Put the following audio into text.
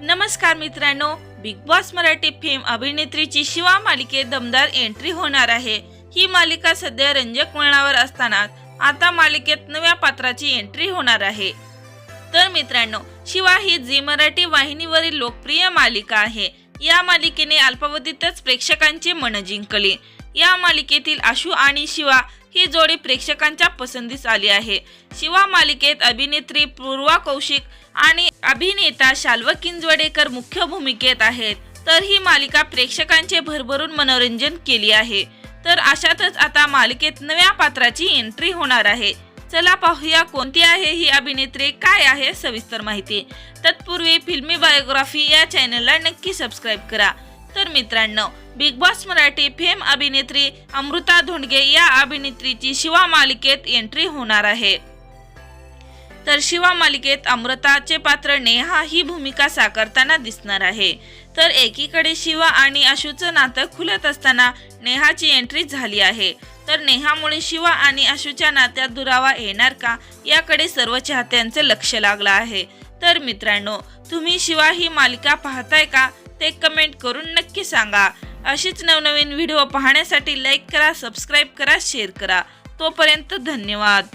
नमस्कार मित्रांनो big boss Marathi fame अभिनेत्रीची शिवा मालिकेत दमदार एंट्री होणार आहे. ही मालिका सध्या रंजक वळणावर असताना आता मालिकेत नव्या पात्राची एंट्री होणार आहे. तर मित्रांनो शिवा ही झी मराठी वाहिनीवरील लोकप्रिय मालिका आहे. या मालिकेने अल्पावधीतच प्रेक्षकांचे मन जिंकले. या मालिकेतील आशू आणि शिवा ही जोडी प्रेक्षकांच्या पसंतीस आली आहे. शिवा मालिकेत अभिनेत्री पूर्वा कौशिक आणि अभिनेता शाल्व किंजवडेकर मुख्य भूमिकेत आहेत. तर ही मालिका प्रेक्षकांचे भरभरून मनोरंजन केली आहे. तर अशातच आता मालिकेत नव्या पात्राची एंट्री होणार आहे. चला पाहूया कोणती आहे ही अभिनेत्री काय आहे सविस्तर माहिती. तत्पूर्वी फिल्मी बायोग्राफी या चॅनलला नक्की सबस्क्राईब करा. तर मित्रांनो बिग बॉस मराठी फेम अभिनेत्री अमृता धोंडगे या अभिनेत्रीची शिवा मालिकेत एंट्री होणार आहे. तर शिवा मालिकेत अमृताचे पात्र नेहा ही भूमिका साकारताना दिसणार आहे. तर एकीकडे शिवा आणि आशूचं नातं खुलत असताना नेहाची एंट्री झाली आहे. तर नेहामुळे शिवा आणि आशूच्या नात्यात दुरावा येणार का? याकडे सर्व चाहत्यांचे लक्ष लागलं आहे. तर मित्रांनो तुम्ही शिवा ही मालिका पाहताय का? ते कमेंट करून नक्की सांगा. अशीच नवनवीन व्हिडिओ पाहण्यासाठी लाईक करा सबस्क्राईब करा शेअर करा. तोपर्यंत धन्यवाद.